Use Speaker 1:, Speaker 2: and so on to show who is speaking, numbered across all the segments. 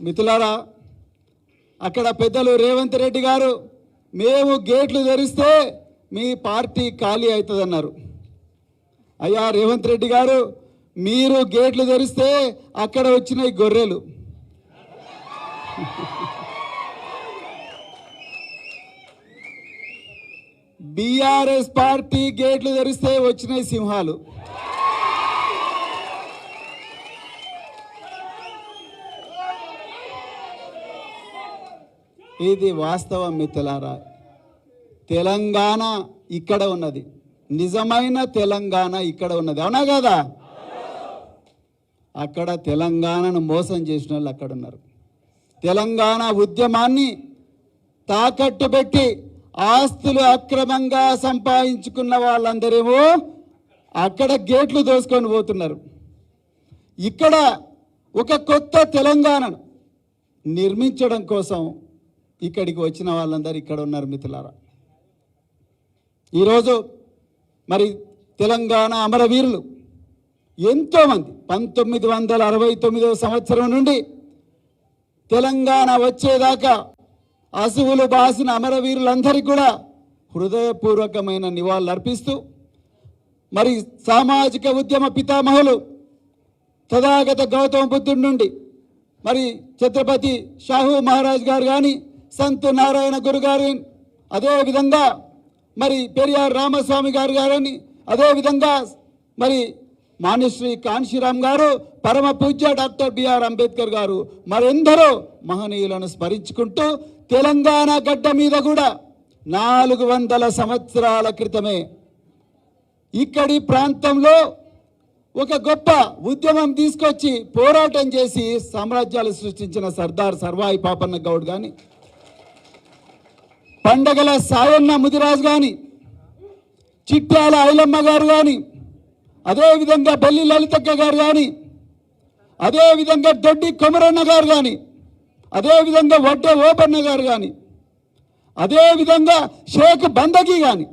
Speaker 1: మిత్రులారా అక్కడ పెద్దలు రేవంత్ రెడ్డి గారు మేము గేట్లు తెరిస్తే మీ పార్టీ ఖాళీ అవుతుందన్నారు. అయ్యా రేవంత్ రెడ్డి గారు మీరు గేట్లు తెరిస్తే అక్కడ వచ్చినాయి గొర్రెలు. బీఆర్ఎస్ పార్టీ గేట్లు తెరిస్తే వచ్చినాయి సింహాలు. ఇది వాస్తవం మిత్రులారా. తెలంగాణ ఇక్కడ ఉన్నది. నిజమైన తెలంగాణ ఇక్కడ ఉన్నది. అవునా కదా? అక్కడ తెలంగాణను మోసం చేసిన వాళ్ళు అక్కడ ఉన్నారు. తెలంగాణ ఉద్యమాన్ని తాకట్టు పెట్టి ఆస్తులు అక్రమంగా సంపాదించుకున్న వాళ్ళందరేమో అక్కడ గేట్లు దోసుకొని పోతున్నారు. ఇక్కడ ఒక కొత్త తెలంగాణను నిర్మించడం కోసం ఇక్కడికి వచ్చిన వాళ్ళందరూ ఇక్కడ ఉన్నారు మిత్రులారా. ఈరోజు మరి తెలంగాణ అమరవీరులు ఎంతోమంది పంతొమ్మిది వందల అరవై తొమ్మిదవ సంవత్సరం నుండి తెలంగాణ వచ్చేదాకా అసువులు బాసిన అమరవీరులందరికీ కూడా హృదయపూర్వకమైన నివాళులు అర్పిస్తూ మరి సామాజిక ఉద్యమ పితామహులు తథాగత గౌతమ బుద్ధుడి నుండి మరి ఛత్రపతి షాహు మహారాజ్ గారు కానీ సంత్ నారాయణ గురు గారి అదేవిధంగా మరి పెరియార్ రామస్వామి గారు గారని అదేవిధంగా మరి మాన్యశ్రీ కాంశీరామ్ గారు పరమ పూజ్య డాక్టర్ బిఆర్ అంబేద్కర్ గారు మరెందరో మహనీయులను స్మరించుకుంటూ తెలంగాణ గడ్డ మీద కూడా నాలుగు వందల సంవత్సరాల క్రితమే ఇక్కడి ప్రాంతంలో ఒక గొప్ప ఉద్యమం తీసుకొచ్చి పోరాటం చేసి సామ్రాజ్యాలు సృష్టించిన సర్దార్ సర్వాయి పాపన్న గౌడ్ కానీ పండగల సాయన్న ముదిరాజు కానీ చిట్యాల ఐలమ్మ గారు కానీ అదేవిధంగా బల్లి లలితక్క గారు కానీ అదేవిధంగా దొడ్డి కొమరన్న గారు కానీ అదేవిధంగా వడ్డే ఓపన్న గారు కానీ అదేవిధంగా షేక్ బందకి కానీ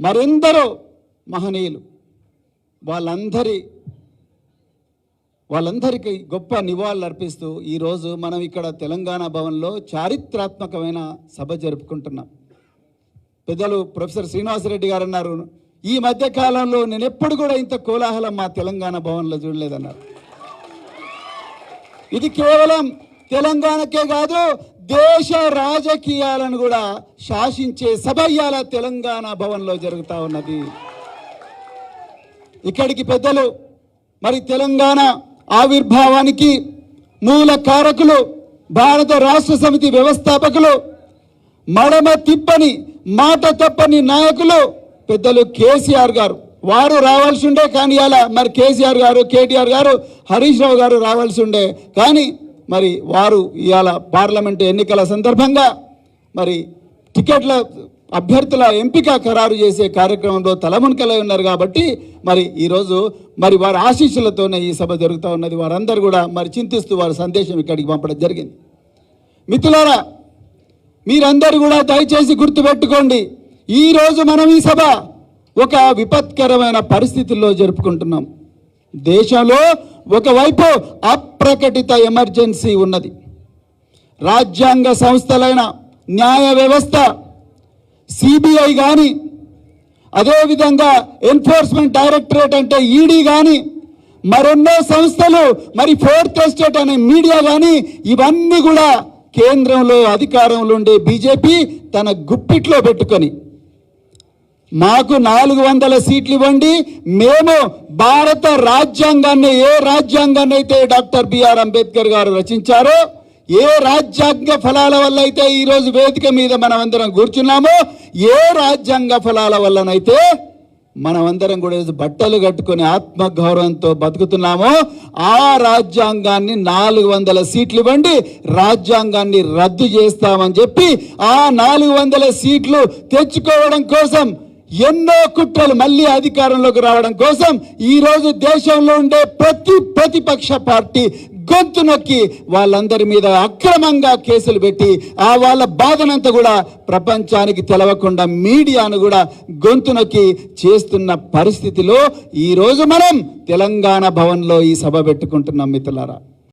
Speaker 1: మరెందరో మహనీయులు వాళ్ళందరి వాళ్ళందరికీ గొప్ప నివాళులు అర్పిస్తూ ఈరోజు మనం ఇక్కడ తెలంగాణ భవన్లో చారిత్రాత్మకమైన సభ జరుపుకుంటున్నాం. పెద్దలు ప్రొఫెసర్ శ్రీనివాసరెడ్డి గారు అన్నారు ఈ మధ్య కాలంలో నేను ఎప్పుడు కూడా ఇంత కోలాహలం మా తెలంగాణ భవన్లో చూడలేదన్నారు. ఇది కేవలం తెలంగాణకే కాదు దేశ రాజకీయాలను కూడా శాసించే సభ ఇవాళ తెలంగాణ భవన్లో జరుగుతూ ఉన్నది. ఇక్కడికి పెద్దలు మరి తెలంగాణ ఆవిర్భావానికి మూల కారకులు భారత రాష్ట్ర సమితి వ్యవస్థాపకులు మడమ తిప్పని మాట తప్పని నాయకులు పెద్దలు కేసీఆర్ గారు. వారు రావాల్సి ఉండే కానీ అలా మరి కేసీఆర్ గారు కేటీఆర్ గారు హరీష్ రావు గారు రావాల్సి ఉండే కానీ మరి వారు ఇవాళ పార్లమెంటు ఎన్నికల సందర్భంగా మరి టికెట్ల అభ్యర్థుల ఎంపిక ఖరారు చేసే కార్యక్రమంలో తలమునకలై ఉన్నారు కాబట్టి మరి ఈరోజు మరి వారి ఆశీస్సులతోనే ఈ సభ జరుగుతూ ఉన్నది. వారందరూ కూడా మరి చింతిస్తూ వారి సందేశం ఇక్కడికి పంపడం జరిగింది. మిత్రులారా మీరందరూ కూడా దయచేసి గుర్తుపెట్టుకోండి ఈరోజు మనం ఈ సభ ఒక విపత్కరమైన పరిస్థితుల్లో జరుపుకుంటున్నాం. దేశంలో ఒకవైపు అప్రకటిత ఎమర్జెన్సీ ఉన్నది. రాజ్యాంగ సంస్థలైన న్యాయ వ్యవస్థ సిబిఐ కానీ అదేవిధంగా ఎన్ఫోర్స్మెంట్ డైరెక్టరేట్ అంటే ఈడీ కానీ మరెన్నో సంస్థలు మరి ఫోర్త్ ఎస్టేట్ అనే మీడియా కానీ ఇవన్నీ కూడా కేంద్రంలో అధికారంలో ఉండే బీజేపీ తన గుప్పిట్లో పెట్టుకొని మాకు నాలుగు వందల సీట్లు ఇవ్వండి మేము భారత రాజ్యాంగాన్ని ఏ రాజ్యాంగాన్ని అయితే డాక్టర్ బిఆర్ అంబేద్కర్ గారు రచించారో ఏ రాజ్యాంగ ఫలాల వల్ల అయితే ఈరోజు వేదిక మీద మనమందరం కూర్చున్నామో ఏ రాజ్యాంగ ఫలాల వల్లనైతే మనమందరం కూడా బట్టలు కట్టుకొని ఆత్మగౌరవంతో బతుకుతున్నామో ఆ రాజ్యాంగాన్ని నాలుగు వందల సీట్లు ఇవ్వండి రాజ్యాంగాన్ని రద్దు చేస్తామని చెప్పి ఆ నాలుగు వందల సీట్లు తెచ్చుకోవడం కోసం ఎన్నో కుట్రలు మళ్ళీ అధికారంలోకి రావడం కోసం ఈరోజు దేశంలో ఉండే ప్రతి ప్రతిపక్ష పార్టీ గొంతు నొక్కి వాళ్ళందరి మీద అక్రమంగా కేసులు పెట్టి ఆ వాళ్ళ బాధనంతా కూడా ప్రపంచానికి తెలవకుండా మీడియాను కూడా గొంతు నొక్కి చేస్తున్న పరిస్థితిలో ఈ రోజు మనం తెలంగాణ భవన్లో ఈ సభ పెట్టుకుంటున్నాం మిత్రులారా.